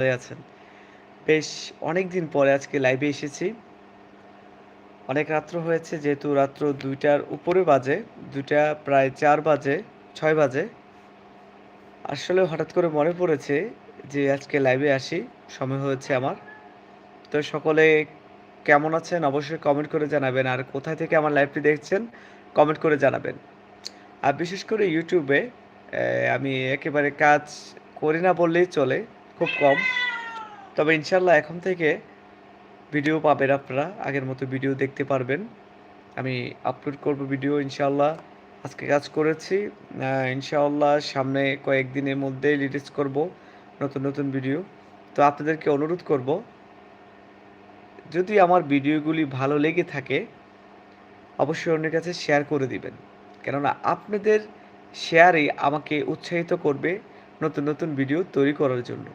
হয়ে আছেন। বেশ অনেকদিন পরে আজকে লাইভে এসেছি। অনেক রাত্র হয়েছে যেহেতু রাত্র দুইটার উপরে বাজে। দুইটা প্রায় চার বাজে, ছয় বাজে। আসলে হঠাৎ করে মনে পড়েছে যে আজকে লাইভে আসি, সময় হয়েছে আমার। তো সকলে কেমন আছেন অবশ্যই কমেন্ট করে জানাবেন। আর কোথায় থেকে আমার লাইভটি দেখছেন কমেন্ট করে জানাবেন। আর বিশেষ করে ইউটিউবে আমি একেবারে কাজ করি না বললেই চলে, খুব কম। তবে ইনশাল্লাহ এখন থেকে ভিডিও পাবেন আপনারা। আগের মতো ভিডিও দেখতে পারবেন। আমি আপলোড করব ভিডিও ইনশাল্লাহ আজকে কাজ করেছি। ইনশাআল্লাহ সামনে কয়েকদিনের মধ্যেই রিলিজ করব নতুন, নতুন ভিডিও। তো আপনাদেরকে অনুরোধ করব যদি আমার ভিডিওগুলি ভালো লেগে থাকে অবশ্যই অন্যের কাছে শেয়ার করে দিবেন। কেননা আপনাদের শেয়ারই আমাকে উৎসাহিত করবে নতুন, নতুন ভিডিও তৈরি করার জন্য।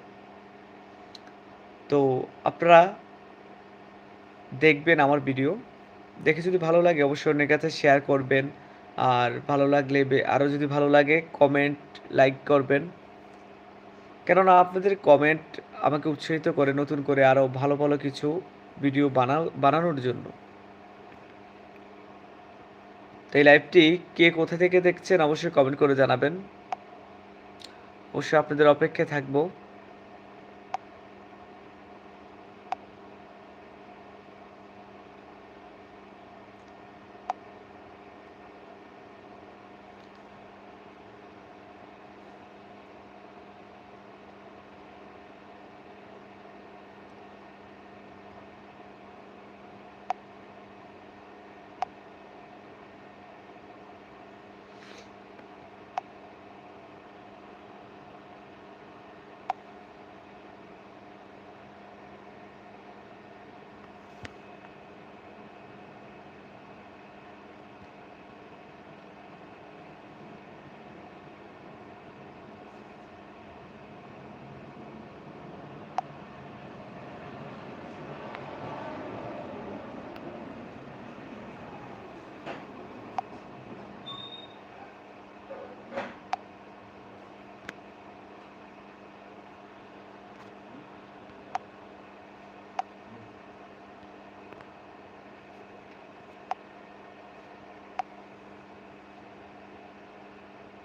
তো আপনারা দেখবেন আমার ভিডিও। দেখে যদি ভালো লাগে অবশ্যই অন্যের কাছে শেয়ার করবেন। আর ভালো লাগলে আরও যদি ভালো লাগে কমেন্ট, লাইক করবেন। কেননা আপনাদের কমেন্ট আমাকে উৎসাহিত করে নতুন করে আরও ভালো, ভালো কিছু ভিডিও বানা বানানোর জন্য। তো এই লাইভটি কে কোথা থেকে দেখছেন অবশ্যই কমেন্ট করে জানাবেন। অবশ্যই আপনাদের অপেক্ষায় থাকব।